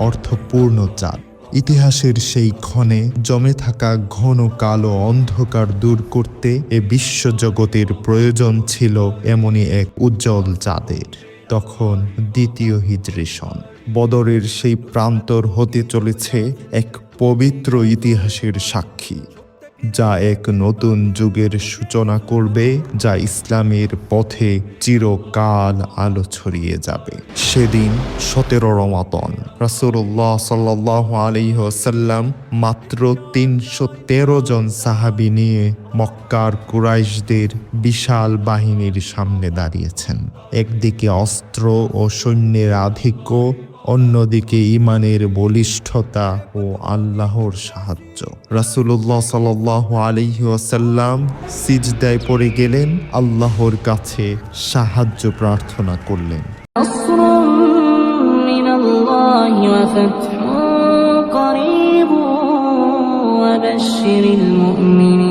অর্থপূর্ণ চাঁদ। ইতিহাসের সেই ক্ষণে জমে থাকা ঘন কালো অন্ধকার দূর করতে এ বিশ্বজগতের প্রয়োজন ছিল এমনই এক উজ্জ্বল চাঁদের। তখন দ্বিতীয় হিজরি সন বদরের সেই প্রান্তর হতে চলেছে এক পবিত্র ইতিহাসের সাক্ষী। যা এক নতুন যুগের সূচনা করবে, যা ইসলামের পথে চিরকাল আলো ছড়িয়ে যাবে। সেদিন সতেরো রমাতন রাসুল্লাহ সাল্লাহ আলিহাসাল্লাম মাত্র তিনশো তেরো জন সাহাবি নিয়ে মক্কার কুরাইশদের বিশাল বাহিনীর সামনে দাঁড়িয়েছেন। একদিকে অস্ত্র ও সৈন্যের আধিক্য অন্যদিকে ইমানের বলিষ্ঠতা ও আল্লাহর সাহায্য রাসুল্লাহ সাল আলহি ওয়াসাল্লাম সিজদায় পড়ে গেলেন আল্লাহর কাছে সাহায্য প্রার্থনা করলেন نصر من الله وفتح قريب وبشر المؤمنين হে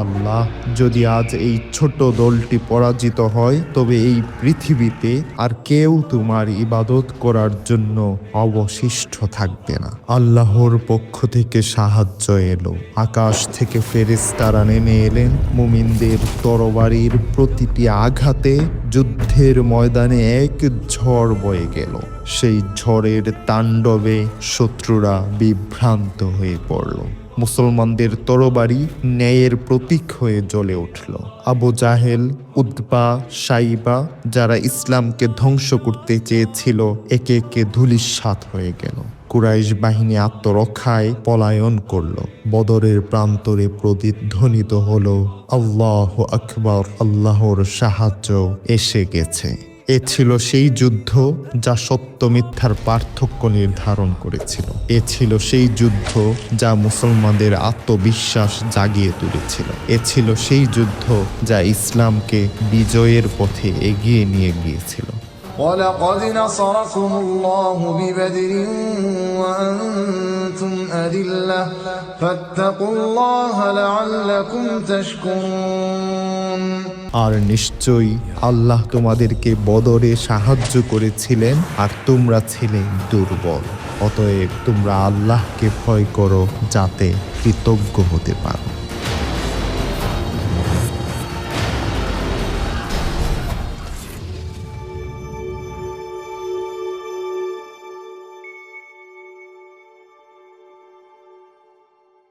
আল্লাহ, যদি আজ এই ছোট দলটি পরাজিত হয়, তবে এই পৃথিবীতে আর কেউ তোমার ইবাদত করার জন্য অবশিষ্ট থাকবে না। আল্লাহর পক্ষ থেকে সাহায্য এলো। আকাশ থেকে ফেরেশতারা নেমে এলেন। মুমিনদের তরবারির প্রতিটি আঘাতে যুদ্ধের ময়দানে এক ঝড় বয়ে গেল। সেই ঝড়ের তাণ্ডবে শত্রুরা বিভ্রান্ত হয়ে পড়ল। মুসলমানদের তরবারি ন্যায়ের প্রতীক হয়ে জ্বলে উঠল। আবু জাহেল উদ্বা সাইবা যারা ইসলামকে ধ্বংস করতে চেয়েছিল, একে একে ধুলির ধুলিস্বাত হয়ে গেল। কুরাইশ বাহিনী আত্মরক্ষায় পলায়ন করল। বদরের প্রান্তরে প্রতিধ্বনিত হল, আল্লাহ আকবর, আল্লাহর সাহায্য এসে গেছে। এ ছিল সেই যুদ্ধ যা সত্য মিথ্যার পার্থক্য নির্ধারণ করেছিল এ ছিল সেই যুদ্ধ যা মুসলমানদের আত্মবিশ্বাস জাগিয়ে তুলেছিল এ ছিল সেই যুদ্ধ যা ইসলামকে বিজয়ের পথে এগিয়ে নিয়ে গিয়েছিল ولقد نصركم الله ببدر وأنتم أذلة فاتقوا الله لعلكم تشكرون আর নিশ্চয়ই আল্লাহ তোমাদেরকে বদরে সাহায্য করেছিলেন আর তোমরা ছিলে দুর্বল। অতএব তোমরা আল্লাহকে ভয় করো যাতে কৃতজ্ঞ হতে পারো।